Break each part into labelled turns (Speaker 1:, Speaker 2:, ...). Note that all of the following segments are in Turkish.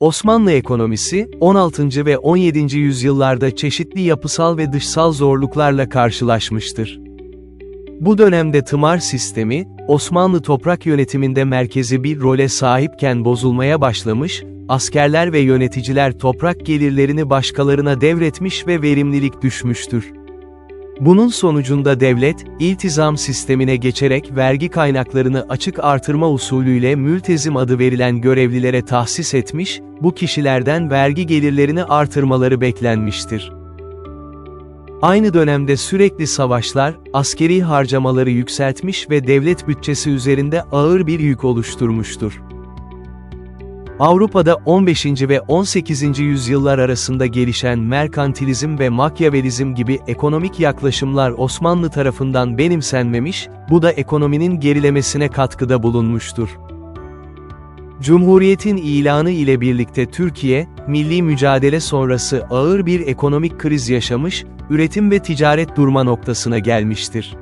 Speaker 1: Osmanlı ekonomisi, 16. ve 17. yüzyıllarda çeşitli yapısal ve dışsal zorluklarla karşılaşmıştır. Bu dönemde tımar sistemi, Osmanlı toprak yönetiminde merkezi bir role sahipken bozulmaya başlamış, askerler ve yöneticiler toprak gelirlerini başkalarına devretmiş ve verimlilik düşmüştür. Bunun sonucunda devlet, iltizam sistemine geçerek vergi kaynaklarını açık artırma usulüyle mültezim adı verilen görevlilere tahsis etmiş, bu kişilerden vergi gelirlerini artırmaları beklenmiştir. Aynı dönemde sürekli savaşlar, askeri harcamaları yükseltmiş ve devlet bütçesi üzerinde ağır bir yük oluşturmuştur. Avrupa'da 15. ve 18. yüzyıllar arasında gelişen merkantilizm ve makyavelizm gibi ekonomik yaklaşımlar Osmanlı tarafından benimsenmemiş, bu da ekonominin gerilemesine katkıda bulunmuştur. Cumhuriyetin ilanı ile birlikte Türkiye, milli mücadele sonrası ağır bir ekonomik kriz yaşamış, üretim ve ticaret durma noktasına gelmiştir.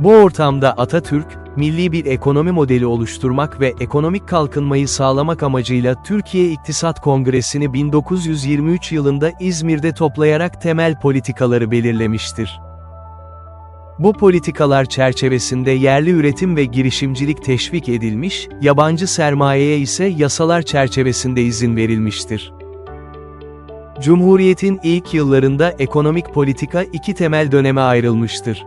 Speaker 1: Bu ortamda Atatürk, milli bir ekonomi modeli oluşturmak ve ekonomik kalkınmayı sağlamak amacıyla Türkiye İktisat Kongresi'ni 1923 yılında İzmir'de toplayarak temel politikaları belirlemiştir. Bu politikalar çerçevesinde yerli üretim ve girişimcilik teşvik edilmiş, yabancı sermayeye ise yasalar çerçevesinde izin verilmiştir. Cumhuriyetin ilk yıllarında ekonomik politika iki temel döneme ayrılmıştır.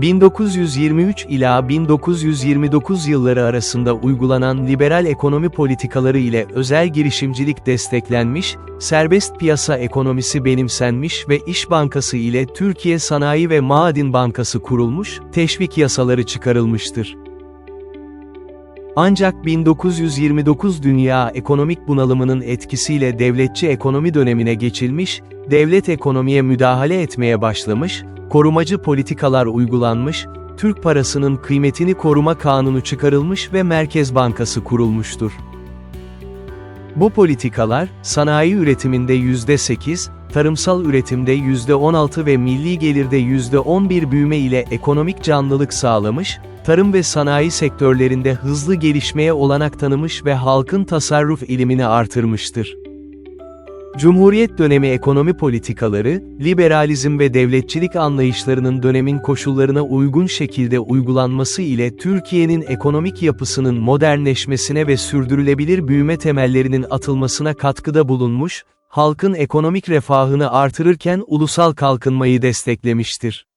Speaker 1: 1923 ila 1929 yılları arasında uygulanan liberal ekonomi politikaları ile özel girişimcilik desteklenmiş, serbest piyasa ekonomisi benimsenmiş ve İş Bankası ile Türkiye Sanayi ve Maden Bankası kurulmuş, teşvik yasaları çıkarılmıştır. Ancak 1929 dünya ekonomik bunalımının etkisiyle devletçi ekonomi dönemine geçilmiş, devlet ekonomiye müdahale etmeye başlamış, korumacı politikalar uygulanmış, Türk parasının kıymetini koruma kanunu çıkarılmış ve Merkez Bankası kurulmuştur. Bu politikalar, sanayi üretiminde %8, tarımsal üretimde %16 ve milli gelirde %11 büyüme ile ekonomik canlılık sağlamış, tarım ve sanayi sektörlerinde hızlı gelişmeye olanak tanımış ve halkın tasarruf ilimini artırmıştır. Cumhuriyet dönemi ekonomi politikaları, liberalizm ve devletçilik anlayışlarının dönemin koşullarına uygun şekilde uygulanması ile Türkiye'nin ekonomik yapısının modernleşmesine ve sürdürülebilir büyüme temellerinin atılmasına katkıda bulunmuş, halkın ekonomik refahını artırırken ulusal kalkınmayı desteklemiştir.